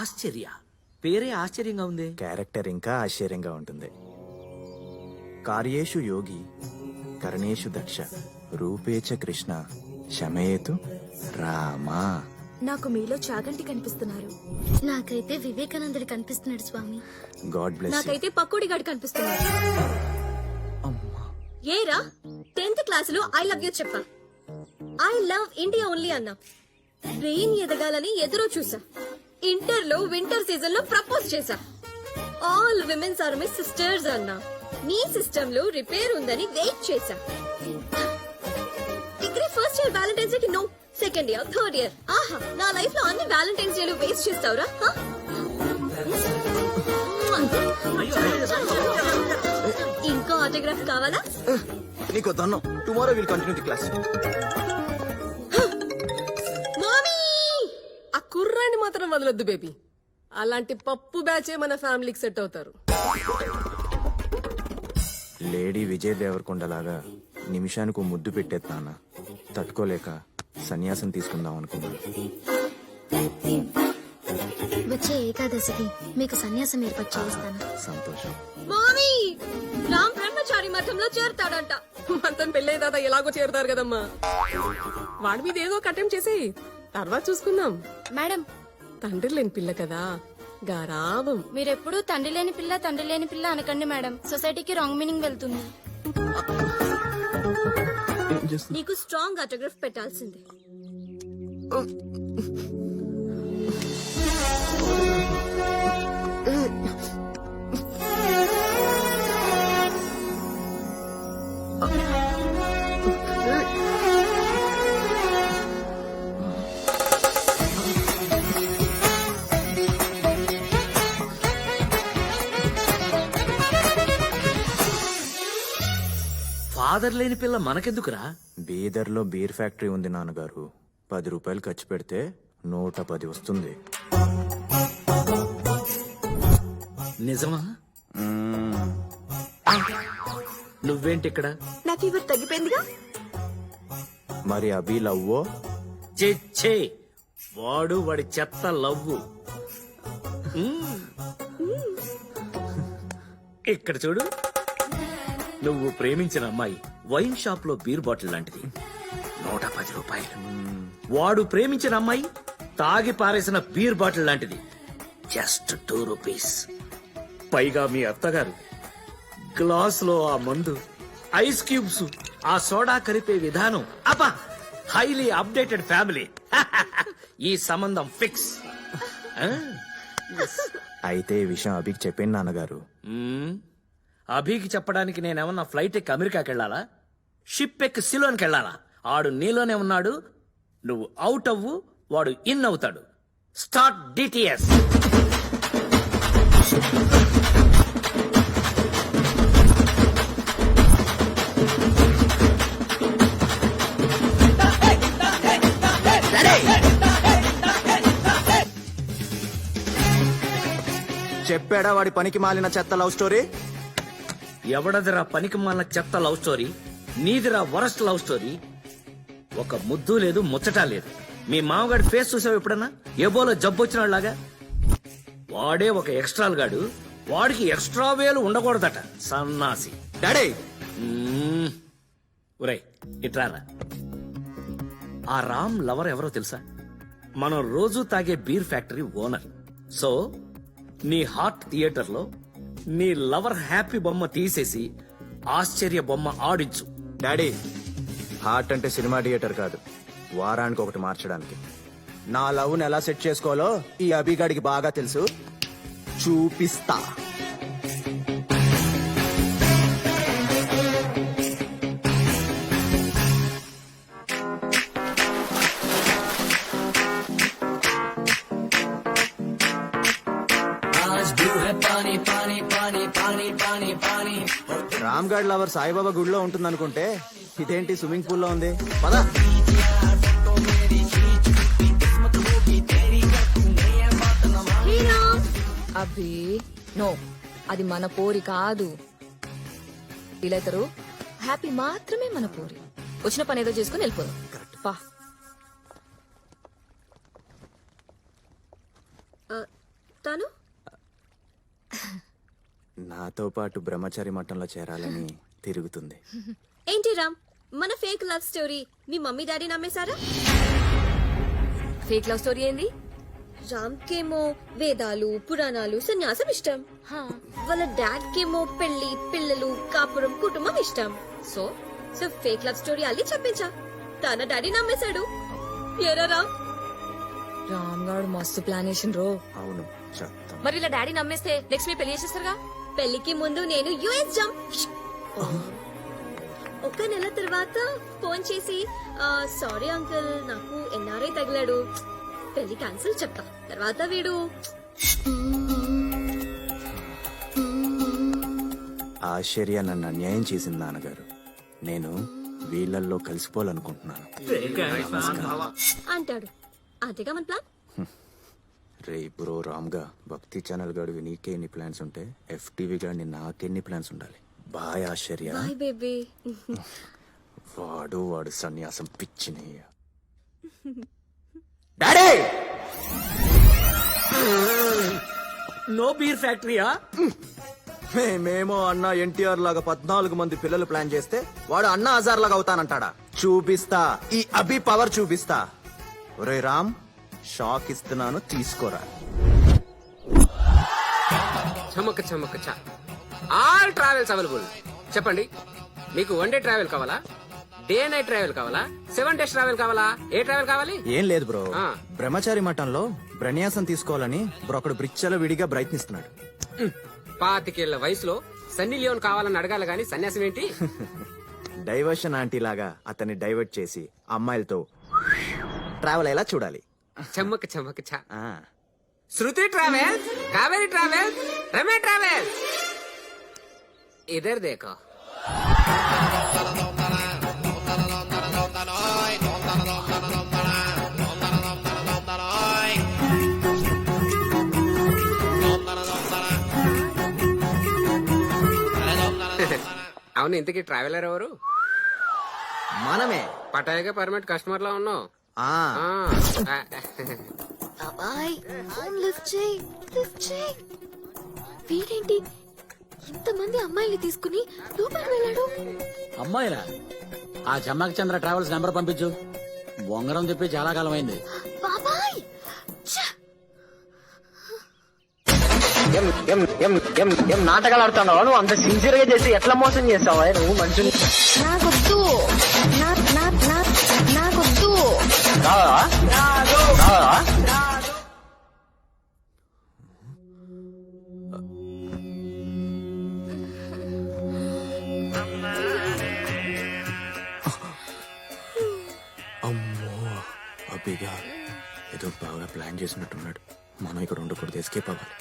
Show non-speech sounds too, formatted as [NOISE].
ఆశ్చర్య. పేరే ఆశ్చర్యంగా ఉంది? క్యారెక్టర్ ఇంకా ఆశ్చర్యంగా ఉంటుంది. కార్యేషు యోగి కరణేషు దక్ష రూపేచ కృష్ణ శమయేతు రామా. నాకు మీలో చాగంటి కనిపిస్తున్నారు. నాకైతే వివేకానందుడు కనిపిస్తున్నాడు స్వామి. గాడ్ బ్లెస్ నాకైతే పకోడి గాడు కనిపిస్తున్నారు ఏరా టెన్త్ క్లాస్లో ఐ లవ్ యూ చెప్పా. ఐ లవ్ ఇండియా ఓన్లీ అన్నా. బ్రెయిన్ ఎదగాలని ఎదురు చూసా. ఇంటర్లో వింటర్ సీజన్లో ప్రపోజ్ చేశా. All womens are my sisters అన్నా. నీ సిస్టమ్లో రిపేర్ ఉందని వెయిట్ చేశా. Degree first year Valentine's Day కి no second year third year. ఆహా నా లైఫ్లో అన్ని వ్యాలంటైన్స్ డేలు వేస్ట్ చేస్తావురా ఇంకో ఆటోగ్రాఫ్ కావాలా? నీకు దన్నం. Tomorrow will continue the class. వదలొద్దు బేబీ. అలాంటి పప్పు బ్యాచే మన ఫ్యామిలీకి సెట్ అవుతారు. లేడీ విజయ్ దేవరకొండలాగా నిమిషానికి ఓ ముద్దు పెట్టేస్తానా తట్టుకోలేక సన్యాసం తీసుకుందాం అనుకున్నాను. వచ్చే ఏకాదశికి మీకు సన్యాసం ఏర్పాటు చేయిస్తాను. సంతోషం. మామీ! రామ్ బ్రహ్మచారి మఠంలో చేరతాడంట. మనతో పెళ్ళే దాదా ఎలాగో చేరుతారు కదమ్మా. వాడి మీద ఏదో కట్టెం చేసి తర్వాత చూసుకుందాం. మేడం తండ్రి లేని పిల్ల కదా. గారాబం మీరెప్పుడు తండ్రి లేని పిల్ల తండ్రి లేని పిల్ల అనకండి మేడం. సొసైటీకి రాంగ్ మీనింగ్ వెళ్తుంది. నీకు స్ట్రాంగ్ ఆటోగ్రాఫ్ పెట్టాల్సిందే. ఫాదర్ లేని పిల్ల మనకెందుకురా? బీదర్లో బీర్ ఫ్యాక్టరీ ఉంది నాన్నగారు. పది రూపాయలు ఖర్చు పెడితే నూట పది వస్తుంది. నిజమా. నువ్వేంటి ఇక్కడ? నా ఫీవర్ తగ్గిపోయిందిగా? మరి అభి లవ్వో? చెచ్చే వాడు వాడి చెత్త లవ్వు. మ్మ్. ఇక్కడ చూడు. నువ్వు ప్రేమించిన అమ్మాయి వైన్ షాప్లో బీర్ బాటిల్ లాంటిది. నూట పది రూపాయలు. వాడు ప్రేమించిన అమ్మాయి తాగి పారేసిన బీర్ బాటిల్ లాంటిది. Just two rupees. పైగా మీ అత్తగారు గ్లాస్లో ఆ మందు ఐస్ క్యూబ్స్ ఆ సోడా కలిపే విధానం. అబ్బా హైలీ అప్డేటెడ్ ఫ్యామిలీ. [LAUGHS] ఈ సంబంధం ఫిక్స్. [LAUGHS] అయితే ఈ విషయం అభికి చెప్పాను నాన్నగారు. అభికి చెప్పడానికి నేనేమన్నా ఫ్లైట్ ఎక్కి అమెరికాకి వెళ్ళాలా? షిప్ ఎక్కి సిలోన్కి వెళ్ళాలా? ఆడు నీలోనే ఉన్నాడు నువ్వు అవుట్ అవ్వు వాడు ఇన్ అవుతాడు. Start DTS. చెప్పాడా వాడి పనికి మాలిన చెత్త లవ్ స్టోరీ? ఎవడదిరా పనికి మాలిన చెత్త లవ్ స్టోరీ? నీదిరా వరస్ట్ లవ్ స్టోరీ? ఒక ముద్దు లేదు ముచ్చట లేదు. మీ మామగాడి ఫేస్ చూసావు ఎప్పుడన్నా? ఎబోలో జబ్బు వచ్చినలాగా వాడే ఒక ఎక్స్ట్రాల్ గాడు. వాడికి ఎక్స్ట్రా వేలు ఉండకూడదట సన్నాసి. డాడీ! ఉరే ఒరేయ్ ఇట్రారా. ఆ రామ్ లవర్ ఎవరో తెలుసా? మనం రోజు తాగే బీర్ ఫ్యాక్టరీ ఓనర్. సో నీ హార్ట్ థియేటర్లో నీ లవర్ హ్యాపీ బొమ్మ తీసేసి ఆశ్చర్య బొమ్మ ఆడించు. డాడీ హార్ట్ అంటే సినిమా థియేటర్ కాదు. వారానికి ఒకటి మార్చడానికి. నా లవ్ని ఎలా సెట్ చేసుకోవాలో ఈ అభిగాడికి బాగా తెలుసు. చూపిస్తా. రామ్ గఢ్ లవర్ సాయిబాబా గుడిలో ఉంటుంది అనుకుంటే ఇదేంటి స్విమ్మింగ్ పూల్లో ఉంది? పదా. అభి నో అది మన పోరి కాదు. వీలైతారు హ్యాపీ మాత్రమే మన పోరి. వచ్చిన పని ఏదో చేసుకుని వెళ్ళిపోదాం. పా. తిరుగుతాను నాతో పాటు బ్రహ్మచారి మఠంలో చేరాలని తిరుగుతుంది. ఏంటి రామ్? మన ఫేక్ లవ్ స్టోరీ మీ మమ్మీ డాడీ నమ్మేశారా? ఫేక్ లవ్ స్టోరీ ఏంది? రామ్ కేమో వేదాలు పురాణాలు సన్యాసం ఇష్టం. వాళ్ళ డాడ్ కేమో పెళ్ళి పిల్లలు కాపురం కుటుంబం ఇష్టం. So? So fake love story అల్లి చెప్పించా. తన డాడీ నమ్మేశాడు. ఎరా రామ్? రామ్ గారు మస్తు ప్లాన్ వేసిన రో. అవును చెప్తాం మరి ఇలా డాడీ నమ్మేస్తే నెక్స్ట్ మీ పెళ్ళి చేసేస్తారుగా? పెళ్ళికి ముందు నేను యుఎస్ జంప్. ఒక నెల తర్వాత ఫోన్ చేసి సారీ అంకుల్ నాకు ఎన్ఆర్ఐ తగిలాడు. పెళ్ళి క్యాన్సిల్ చెప్తా. తర్వాత వీడు ఆశ్చర్య నన్ను అన్యాయం చేసింది నాన్నగారు. నేను వీళ్ళల్లో కలిసిపోవాలనుకుంటున్నాను. అంటాడు. అంతేగా మన ప్లాన్? రే బ్రో రామ్గా. భక్తి ఛానల్ గడివి నీకే ఎన్ని ప్లాన్స్ ఉంటే ఎఫ్టీవీ గాడిని నాకెన్ని ప్లాన్స్ ఉండాలి. బాయ్ ఆశ్చర్య. Boy baby. వాడు వాడు సన్యాసం పిచ్చిని. డాడీ! నో బీర్ ఫ్యాక్టరీయా మేమేమో అన్న ఎన్టీఆర్ లాగా పద్నాలుగు మంది పిల్లలు ప్లాన్ చేస్తే వాడు అన్న హజార్ లాగా అవుతానంటాడా? చూపిస్తా. ఈ అభి పవర్ చూపిస్తా. ఒరే రామ్ షాక్ ఇస్తున్నాను తీసుకోరా. చమక చమక చ. ఆల్ ట్రావెల్స్ అవైలబుల్ చెప్పండి మీకు వన్ డే ట్రావెల్ కావాలా? డే నైట్ ట్రావెల్ కావాలా? సెవెన్ డేస్ ట్రావెల్ కావాలా? ఏ ట్రావెల్ కావాలి? ఏం లేదు బ్రో. ఆ. బ్రహ్మచారి మఠంలో బ్రన్యాసం తీసుకోవాలని బ్రో ఒకడు బ్రిచ్చల విడిగా ప్రయత్నిస్తున్నాడు. పాతికేళ్ళ వయసులో సన్నీ లియోన్ కావాలని అడగాలి గాని సన్యాసం ఏంటి? [LAUGHS] డైవర్షన్ ఆంటీ లాగా అతన్ని డైవర్ట్ చేసి అమ్మాయిలతో ట్రావెల్ అయ్యేలా చూడాలి. చమ్మక చమ్మక చ. శృతి ట్రావెల్ కావేరి ట్రావెల్ రమే ట్రావెల్. ఇదర్ దేకో. అవును ఇంతకీ ట్రావెలర్ ఎవరు? మనమే. పటాయిగా పర్మనెంట్ కస్టమర్ లా ఉన్నావు. ఆ. ఆ, ఆ, బాబాయ్ ఫోన్ లిఫ్ట్ చేయి లిఫ్ట్ చేయి. వీడేంటి? ఇంతమంది అమ్మాయిని తీసుకుని లోపలికి వెళ్ళాడు. అమ్మాయిరా ఆ జమ్మక్ చంద్ర ట్రావెల్స్ నెంబర్ పంపించు. బొంగరం చెప్పి చాలా కాలం అయింది బాబాయ్! ఛ! నాటకాలు ఆడుతున్నావు? నువ్వు అంత సిన్సియర్గా చేసి ఎట్లా మోసం చేస్తావా? నువ్వు మనుషులు నాకొద్దు. నా నా నా నాకొద్దు హ్యాపీగా ఏదో బాగా ప్లాన్ చేసినట్టున్నాడు. మనం ఇక్కడ ఉండకూడదు. ఎస్కేప్ అవ్వాలి.